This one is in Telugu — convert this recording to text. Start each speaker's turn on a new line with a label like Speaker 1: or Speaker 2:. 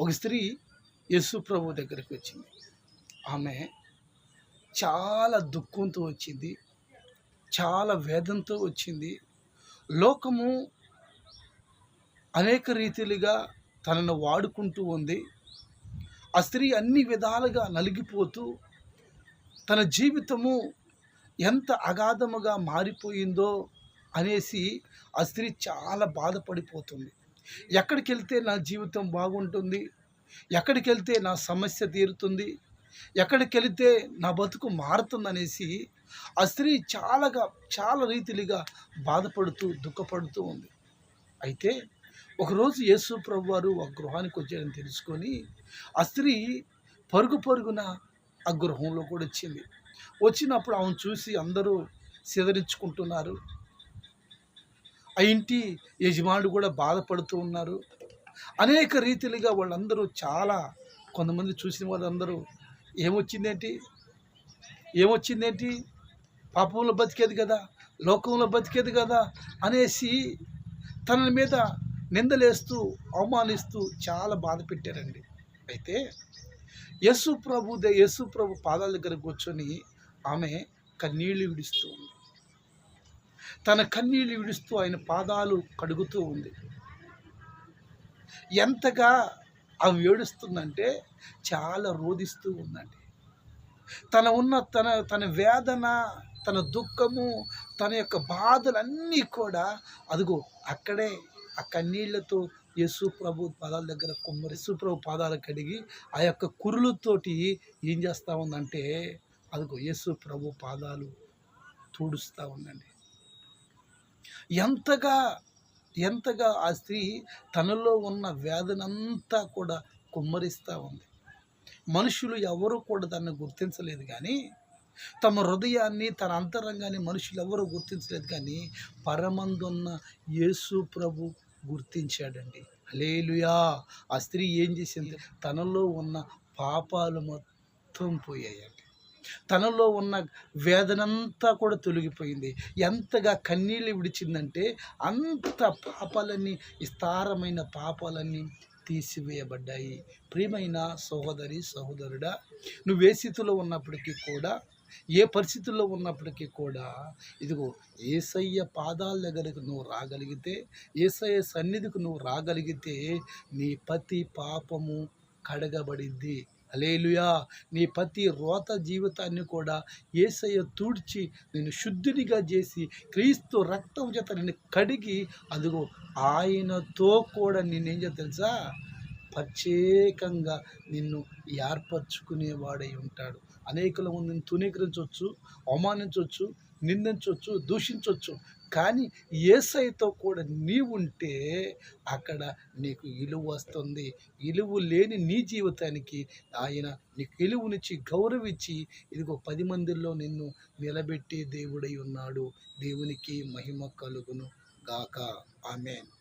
Speaker 1: ఒక స్త్రీ యేసు ప్రభు దగ్గరికి వచ్చింది. ఆమె చాలా దుఃఖంతో వచ్చింది. చాలా వేదంతో వచ్చింది. లోకము అనేక రీతిలుగా తనను వాడుకుంటూ ఉంది. ఆ స్త్రీ అన్ని విధాలుగా నలిగిపోతూ తన జీవితము ఎంత అగాధముగా మారిపోయిందో అనేసి ఆ స్త్రీ చాలా బాధపడిపోతుంది. ఎక్కడికి వెళ్తే నా జీవితం బాగుంటుంది? ఎక్కడికి వెళ్తే నా సమస్య తీరుతుంది? ఎక్కడికి వెళితే నా బతుకు మారుతుందనేసి ఆ స్త్రీ చాలాగా చాలా రీతిలుగా బాధపడుతూ దుఃఖపడుతూ ఉంది. అయితే ఒకరోజు యేసు ప్రభు వారు ఆ గృహానికి వచ్చారని తెలుసుకొని ఆ స్త్రీ పరుగు పరుగున ఆ గృహంలో కూడా వచ్చింది. వచ్చినప్పుడు ఆమెను చూసి అందరూ సిదరించుకుంటున్నారు. ఆ ఇంటి యజమానుడు కూడా బాధపడుతూ ఉన్నారు. అనేక రీతిలుగా వాళ్ళందరూ చాలా కొంతమంది చూసిన వాళ్ళందరూ ఏమొచ్చిందేంటి? ఏమొచ్చిందేంటి? పాపంలో బతికేది కదా లోకంలో బతికేది కదా అనేసి తన మీద నిందలేస్తూ అవమానిస్తూ చాలా బాధ పెట్టారండి. అయితే యేసు ప్రభు ద యేసు ప్రభు పాదాల దగ్గర కూర్చొని ఆమె కన్నీళ్ళు విడుస్తూ ఉంది. తన కన్నీళ్ళు విడుస్తూ ఆయన పాదాలు కడుగుతూ ఉంది. ఎంతగా ఆమె ఏడుస్తుందంటే చాలా రోధిస్తూ ఉందండి. తన ఉన్న తన తన వేదన తన దుఃఖము తన యొక్క బాధలన్నీ కూడా అదిగో అక్కడే ఆ కన్నీళ్ళతో యేసు ప్రభు పాదాల దగ్గర కుమ్మరి యేసు ప్రభు పాదాలు కడిగి ఆ యొక్క కురులతోటి ఏం చేస్తూ ఉందంటే అదిగో యేసు ప్రభు పాదాలు తుడుస్తూ ఉందండి. ఎంతగా ఎంతగా ఆ స్త్రీ తనలో ఉన్న వేదనంతా కూడా కుమ్మరిస్తూ ఉంది. మనుషులు ఎవరు కూడా దాన్ని గుర్తించలేదు కానీ తమ హృదయాన్ని తన అంతరంగాన్ని మనుషులు ఎవరు గుర్తించలేదు కానీ పరమందున్న యేసు ప్రభు గుర్తించాడండి. లేలుయా ఆ స్త్రీ ఏం చేసింది? తనలో ఉన్న పాపాలు మొత్తం పోయాయండి. తనలో ఉన్న వేదనంతా కూడా తొలగిపోయింది. ఎంతగా కన్నీళ్ళు విడిచిందంటే అంత పాపాలన్నీ విస్తారమైన పాపాలన్నీ తీసివేయబడ్డాయి. ప్రియమైన సహోదరి సహోదరుడా నువ్వు ఏ స్థితిలో ఉన్నప్పటికీ కూడా ఏ పరిస్థితుల్లో ఉన్నప్పటికీ కూడా ఇదిగో ఏసయ్య పాదాల దగ్గరకు నువ్వు రాగలిగితే ఏసయ్య సన్నిధికి నువ్వు రాగలిగితే నీ ప్రతి పాపము కడగబడిద్ది. అలేలుయా నీ ప్రతి రోత జీవితాన్ని కూడా ఏసయ్య తూడ్చి నేను శుద్ధునిగా చేసి క్రీస్తు రక్తం చేత నిన్ను కడిగి అదిగో ఆయనతో కూడా నేనేం చేస్తా తెలుసా? ప్రత్యేకంగా నిన్ను ఏర్పరచుకునేవాడై ఉంటాడు. అనేకుల ముందు తునీకరించవచ్చు అవమానించవచ్చు నిందించవచ్చు దూషించవచ్చు. కానీ ఏసైతో కూడా నీవుంటే అక్కడ నీకు ఇలువ వస్తుంది. ఇలువ లేని నీ జీవితానికి ఆయన నీకు ఇలువునిచ్చి గౌరవించి ఇదిగో పది మందిలో నిన్ను నిలబెట్టే దేవుడై ఉన్నాడు. దేవునికి మహిమ కలుగును గాక. ఆమెన్.